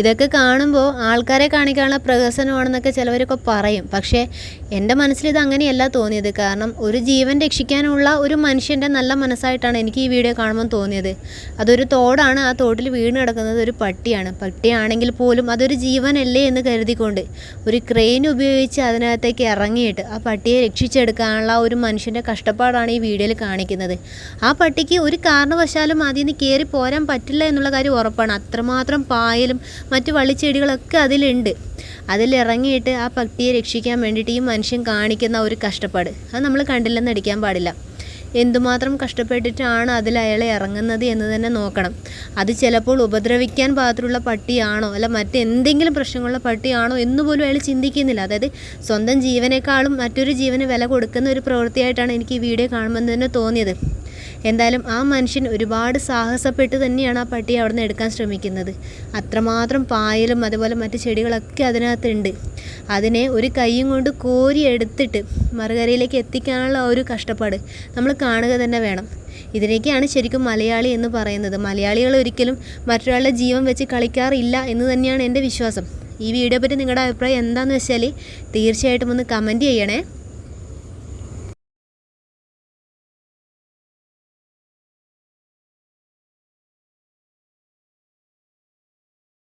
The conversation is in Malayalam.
ഇതൊക്കെ കാണുമ്പോൾ ആൾക്കാരെ കാണിക്കാനുള്ള പ്രഹസനമാണെന്നൊക്കെ ചിലവരൊക്കെ പറയും. പക്ഷേ എന്റെ മനസ്സിൽ ഇത് അങ്ങനെയല്ല തോന്നിയത്. കാരണം ഒരു ജീവൻ രക്ഷിക്കാനുള്ള ഒരു മനുഷ്യന്റെ നല്ല മനസ്സായിട്ടാണ് എനിക്ക് ഈ വീഡിയോ കാണുമ്പോൾ തോന്നിയത്. അതൊരു തോടാണ്. ആ തോട്ടിൽ വീണ് കിടക്കുന്നത് ഒരു പട്ടിയാണ്. പട്ടിയാണെങ്കിൽ പോലും അതൊരു ജീവനല്ലേ എന്ന് കരുതിക്കൊണ്ട് ഒരു ക്രെയിൻ ഉപയോഗിച്ച് അതിനകത്തേക്ക് ഇറങ്ങിയിട്ട് ആ പട്ടിയെ രക്ഷിച്ചെടുക്കാനുള്ള ഒരു മനുഷ്യന്റെ കഷ്ടപ്പാടാണ് ഈ വീഡിയോയിൽ കാണിക്കുന്നത്. ആ പട്ടിക്ക് ഒരു കാരണവശാലും അതിൽ നിന്ന് കയറി പോരാൻ പറ്റില്ല എന്നുള്ള കാര്യം ഉറപ്പാണ്. അത്രമാത്രം പായലും മറ്റു വള്ളിച്ചെടികളൊക്കെ അതിലുണ്ട്. അതിലിറങ്ങിയിട്ട് ആ പട്ടിയെ രക്ഷിക്കാൻ വേണ്ടിയിട്ട് ഈ മനുഷ്യൻ കാണിക്കുന്ന ഒരു കഷ്ടപ്പാട്. അത് നമ്മൾ കണ്ടില്ലെന്ന് അടിക്കാൻ പാടില്ല. എന്തുമാത്രം കഷ്ടപ്പെട്ടിട്ടാണ് അതിൽ അയാളെ ഇറങ്ങുന്നത് എന്ന് തന്നെ നോക്കണം. അത് ചിലപ്പോൾ ഉപദ്രവിക്കാൻ പാകത്തിലുള്ള പട്ടിയാണോ അല്ല മറ്റെന്തെങ്കിലും പ്രശ്നങ്ങളുള്ള പട്ടിയാണോ എന്ന് പോലും അയാൾ ചിന്തിക്കുന്നില്ല. അതായത് സ്വന്തം ജീവനേക്കാളും മറ്റൊരു ജീവന് വില കൊടുക്കുന്ന ഒരു പ്രവൃത്തിയായിട്ടാണ് എനിക്ക് ഈ വീഡിയോ കാണുമ്പോൾ തന്നെ തോന്നിയത്. എന്തായാലും ആ മനുഷ്യൻ ഒരുപാട് സാഹസപ്പെട്ട് തന്നെയാണ് ആ പട്ടിയെ അവിടെ നിന്ന് എടുക്കാൻ ശ്രമിക്കുന്നത്. അത്രമാത്രം പായലും അതുപോലെ മറ്റു ചെടികളൊക്കെ അതിനകത്തുണ്ട്. അതിനെ ഒരു കൈയും കൊണ്ട് കോരി എടുത്തിട്ട് മറുകരയിലേക്ക് എത്തിക്കാനുള്ള ഒരു കഷ്ടപ്പാട് നമ്മൾ കാണുക തന്നെ വേണം. ഇതിനൊക്കെയാണ് ശരിക്കും മലയാളി എന്ന് പറയുന്നത്. മലയാളികൾ ഒരിക്കലും മറ്റൊരാളുടെ ജീവൻ വെച്ച് കളിക്കാറില്ല എന്ന് തന്നെയാണ് എന്റെ വിശ്വാസം. ഈ വീഡിയോ പറ്റി നിങ്ങളുടെ അഭിപ്രായം എന്താണെന്ന് വെച്ചാൽ തീർച്ചയായിട്ടും ഒന്ന് കമന്റ് ചെയ്യണേ.